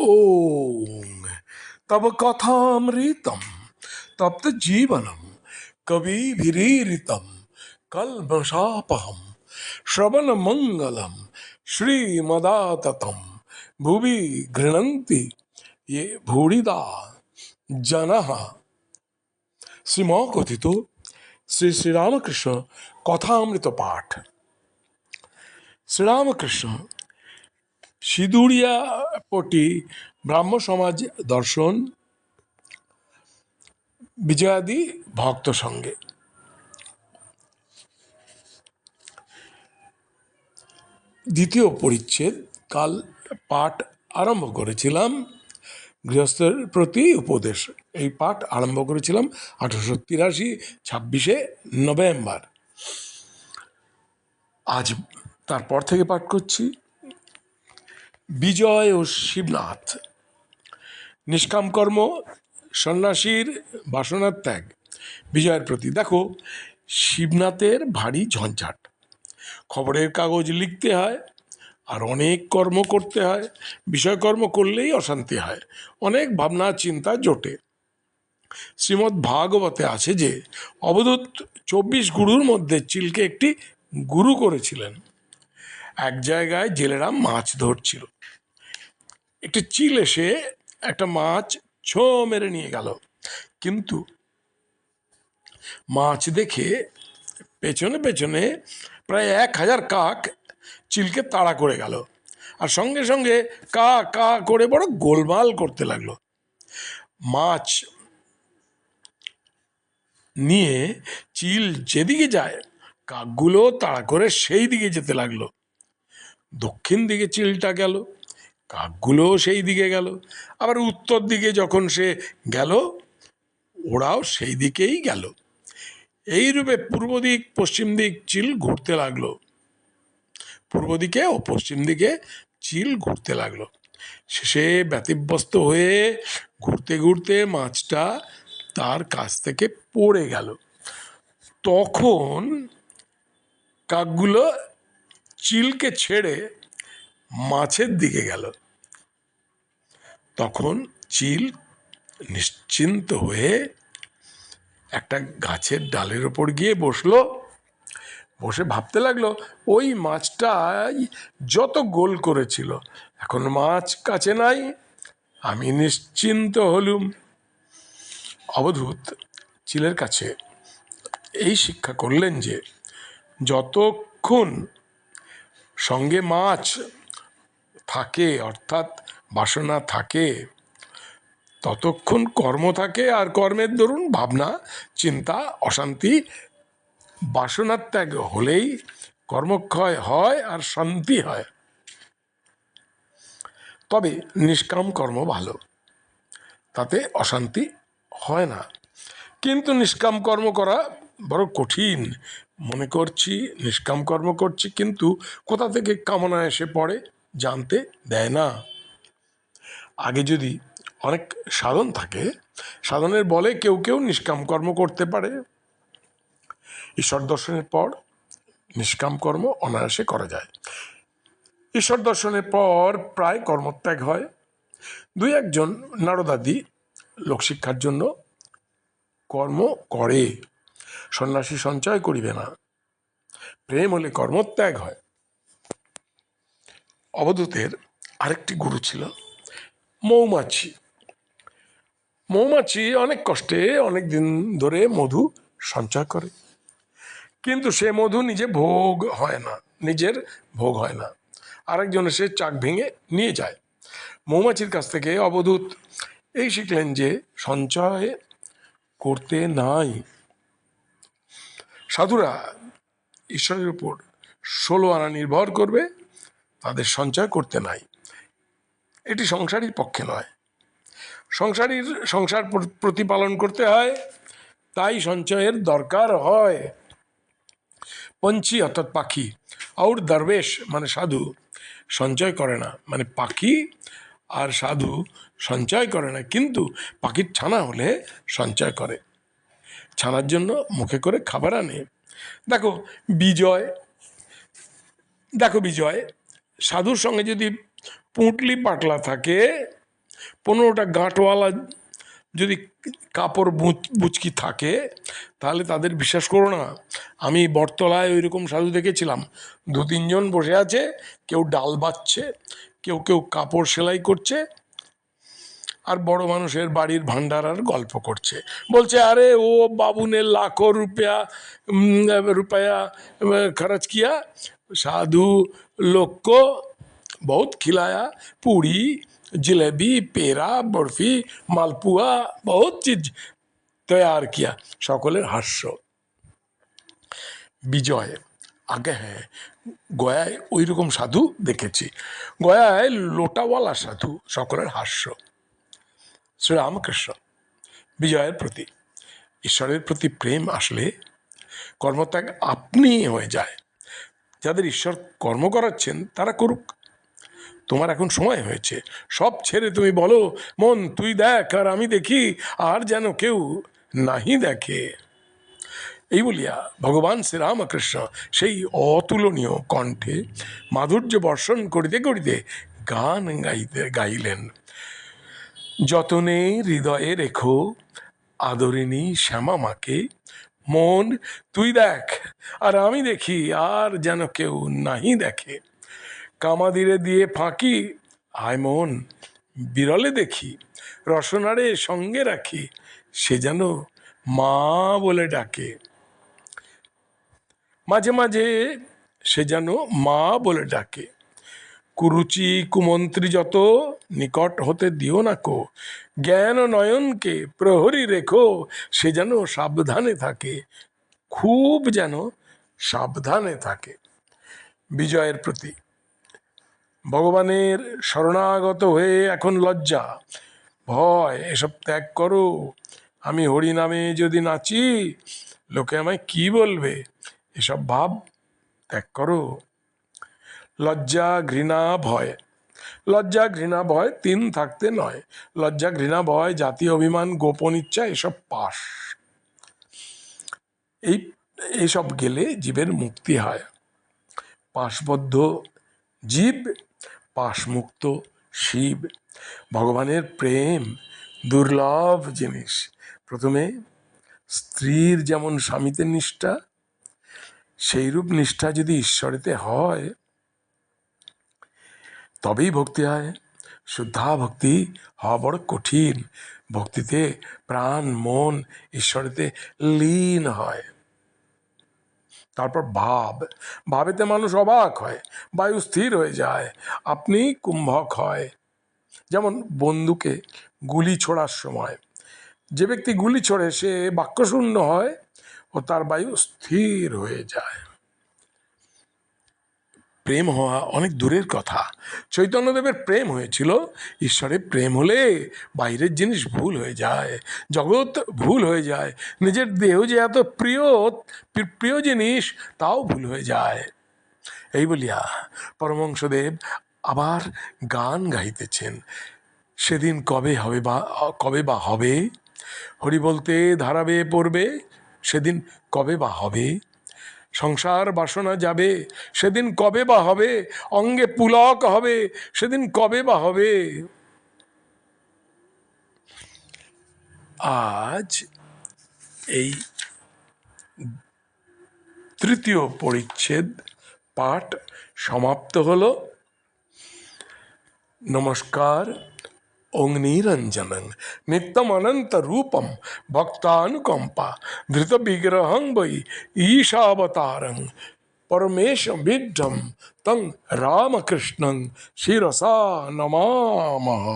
ओम तब कथामृतम तप्त जीवनम कवि विरीतम कल कल्मषापहम श्रवण मंगलम श्रीमदाततम, भुवि घृणंति ये भूड़िदा जन। श्रीमौ कथित श्री श्री रामकृष्ण कथामृत पाठ श्री रामकृष्ण সিঁদুরিয়া পটি ব্রাহ্ম সমাজ দর্শন, বিজয়াদি ভক্ত সঙ্গে। দ্বিতীয় পরিচ্ছেদ, কাল পাঠ আরম্ভ করেছিলাম, গৃহস্থের প্রতি উপদেশ। এই পাঠ আরম্ভ করেছিলাম আঠারোশো তিরাশি ছাব্বিশে নভেম্বর। আজ তারপর থেকে পাঠ করছি। বিজয় ও শিবনাথ। নিষ্কাম কর্ম, সন্ন্যাসীর বাসনার ত্যাগ, বিজয়ের প্রতি। দেখো, শিবনাথের ভারী ঝঞ্ঝাট। খবরের কাগজ লিখতে হয়, আর অনেক কর্ম করতে হয়। বিষয়কর্ম করলেই অশান্তি হয়। অনেক ভাবনা, চিন্তা জোটে। শ্রীমদ্ ভাগবতে আছে যে, অবধূত চব্বিশ গুরুর মধ্যে চিলকে একটি গুরু করেছিলেন। এক জায়গায় জেলেরা মাছ ধরছিল। একটি চিল এসে একটা মাছ ছো মেরে নিয়ে গেল। কিন্তু মাছ দেখে পেছনে পেছনে প্রায় এক হাজার কাক চিলকে তাড়া করে গেল আর সঙ্গে সঙ্গে কা কা করে বড় গোলমাল করতে লাগল। মাছ নিয়ে চিল যেদিকে যায়, কাকগুলো তাড়া করে সেই দিকে যেতে লাগল। দক্ষিণ দিকে চিলটা গেল কাকগুলো সেই দিকে গেল। আবার উত্তর দিকে যখন সে গেল, ওরাও সেই দিকেই গেল। এইরূপে পূর্ব দিক, পশ্চিম দিক চিল ঘুরতে লাগল। পূর্ব দিকে ও পশ্চিম দিকে চিল ঘুরতে লাগল। শেষে ব্যতিব্যস্ত হয়ে ঘুরতে ঘুরতে মাছটা তার কাছ থেকে পড়ে গেল। তখন কাকগুলো চিলকে ছেড়ে মাছের দিকে গেল। তখন চিল নিশ্চিন্ত হয়ে একটা গাছের ডালের ওপর গিয়ে বসল। বসে ভাবতে লাগল, ওই মাছটাই যত গোল করেছিল, এখন মাছ কাছে নাই, আমি নিশ্চিন্ত হলুম। অবধূত চিলের কাছে এই শিক্ষা করলেন যে, যতক্ষণ সঙ্গে মাছ থাকে, অর্থাৎ বাসনা থাকে। ততক্ষণ কর্ম থাকে আর কর্মের দরুন ভাবনা, চিন্তা, অশান্তি বাসনার ত্যাগ হলেই কর্মক্ষয় হয় আর শান্তি হয়। তবে নিষ্কাম কর্ম ভালো, তাতে অশান্তি হয় না। কিন্তু নিষ্কাম কর্ম করা বড় কঠিন মনে করছি, নিষ্কাম কর্ম করছি, কিন্তু কোথা থেকে কামনা এসে পড়ে জানতে দেয় না। আগে যদি অনেক সাধন থাকে, সাধনের বলে কেউ কেউ নিষ্কাম কর্ম করতে পারে। ঈশ্বর দর্শনের পর নিষ্কাম কর্ম অনায়াসে করা যায়। ঈশ্বর দর্শনের পর প্রায় কর্মত্যাগ হয়। দুই একজন নারদাদি লোকশিক্ষার জন্য কর্ম করে। সন্ন্যাসী সঞ্চয় করিবে না। প্রেম হলে কর্মত্যাগ হয়। অবধূতের আরেকটি গুরু ছিল মৌমাছি। মৌমাছি অনেক কষ্টে অনেক দিন ধরে মধু সঞ্চয় করে। কিন্তু সে মধু নিজে ভোগ হয় না, নিজের ভোগ হয় না। আরেকজন সে চাক ভেঙে নিয়ে যায়। মৌমাছির কাছ থেকে অবধূত এই শিখলেন যে সঞ্চয় করতে নাই। সাধুরা ঈশ্বরের উপর ষোলো আনা নির্ভর করবে, তাদের সঞ্চয় করতে নাই। এটি সংসারীর পক্ষে নয়। সংসারীর, সংসার প্রতিপালন করতে হয়, তাই সঞ্চয়ের দরকার হয়। পঞ্চি অর্থাৎ পাখি, আউর দরবেশ মানে সাধু, সঞ্চয় করে না। মানে পাখি আর সাধু সঞ্চয় করে না, কিন্তু পাখির ছানা হলে সঞ্চয় করে। ছানার জন্য মুখে করে খাবার আনে। দেখো, বিজয় দেখো বিজয়, সাধুর সঙ্গে যদি পুঁটলি পাটলা থাকে, পনেরোটা গাঁটওয়ালা যদি কাপড় বুচ- বুচকি থাকে, তাহলে তাদের বিশ্বাস করো না। আমি বটতলায় ওই রকম সাধু দেখেছিলাম। দু তিনজন বসে আছে, কেউ ডাল বাচ্ছে, কেউ কেউ কাপড় সেলাই করছে আর বড় মানুষের বাড়ির ভান্ডারার গল্প করছে। বলছে, আরে, ও বাবুনে লাখো রুপিয়া রুপায়া খরচ কিয়া। সাধু লোক বহুত খিলায়া, পুরি, জিলেবি, পেরা, বরফি, মালপুয়া, বহুত চিজ তৈয়ার কিয়া। সকলের হাস্য। বিজয়, আগে হ্যাঁ গয়ায় ওই রকম সাধু দেখেছি। গয়ায় লোটাওয়ালা সাধু, সকলের হাস্য। শ্রীরামকৃষ্ণ। বিজয়ের প্রতি, ঈশ্বরের প্রতি প্রেম আসলে কর্মত্যাগ আপনি হয়ে যায়। যাদের ঈশ্বর কর্ম করাচ্ছেন, তারা করুক। তোমার এখন সময় হয়েছে। সব ছেড়ে তুমি বলো, মন তুই দেখ আর আমি দেখি, আর যেন কেউ নাহি দেখে। এই বলিয়া ভগবান শ্রীরামকৃষ্ণ সেই অতুলনীয় কণ্ঠে মাধুর্য বর্ষণ করিতে করিতে গান গাইতে, গাইলেন। যতনে হৃদয়ে রেখো, আদরিণী শ্যামা মাকে, মন তুই দেখ, আর আমি দেখি আর যেন কেউ নাহি দেখে। কামাদিরে দিয়ে ফাঁকি, আয় মন, বিরলে দেখি, রসনারে সঙ্গে রাখি, সে যেন মা বলে ডাকে। মাঝে মাঝে সে যেন মা বলে ডাকে। কুরুচি কুমন্ত্রী যত, নিকট হতে দিও না কো। জ্ঞান নয়নকে প্রহরী রেখো, সে যেন সাবধানে থাকে। খুব যেন সাবধানে থাকে। বিজয়ের প্রতি। ভগবানের শরণাগত হয়ে এখন লজ্জা। ভয়, এসব ত্যাগ করো। আমি হরি নামে যদি নাচি, লোকে আমায় কি বলবে? এসব ভাব ত্যাগ করো। লজ্জা, ঘৃণা, ভয়। লজ্জা, ঘৃণা, ভয় তিন থাকতে নয়। লজ্জা, ঘৃণা, ভয় জাতীয় অভিমান, গোপন ইচ্ছা এসব পাশ। এই এইসব গেলে জীবের মুক্তি হয়। পাশবদ্ধ জীব, পাশমুক্ত শিব। ভগবানের প্রেম, দুর্লভ জিনিস। প্রথমে স্ত্রীর যেমন স্বামীতে নিষ্ঠা, সেইরূপ নিষ্ঠা যদি ঈশ্বরেতে হয় তবেই ভক্তি হয়। শুদ্ধা ভক্তি হওয়া বড় কঠিন। ভক্তিতে প্রাণ, মন, ঈশ্বরেতে লীন হয়। তারপর ভাব। ভাবেতে মানুষ অবাক হয়, বায়ু স্থির হয়ে যায়, আপনি কুম্ভক হয়। যেমন বন্দুকে গুলি ছোড়ার সময়। যে ব্যক্তি গুলি ছোড়ে, সে বাক্যশূন্য হয় ও তার বায়ু স্থির হয়ে যায়। প্রেম হওয়া অনেক দূরের কথা। চৈতন্যদেবের প্রেম হয়েছিল ঈশ্বরের প্রেম হলে বাইরের জিনিস ভুল হয়ে যায়, জগৎ ভুল হয়ে যায়, নিজের দেহ যে এত প্রিয় প্রিয় জিনিস তাও ভুল হয়ে যায়। এই বলিয়া পরমংশদেব আবার গান গাইতেছেন সেদিন কবে হবে বা, কবে বা হবে? হরি বলতে ধারাবে পড়বে, সেদিন কবে বা হবে? সংসার বাসনা যাবে। সেদিন কবে বা হবে? অঙ্গে পুলক হবে। সেদিন কবে বা হবে? আজ এই তৃতীয় পরিচ্ছেদ পাঠ সমাপ্ত হলো। নমস্কার। ओंगनीरंजनं नित्यमनन्तरूपं भक्तानुकम्पा धृतविग्रहं वै ईशावतारं परमेशविद्धं तं रामकृष्णं शिरसा नमामः।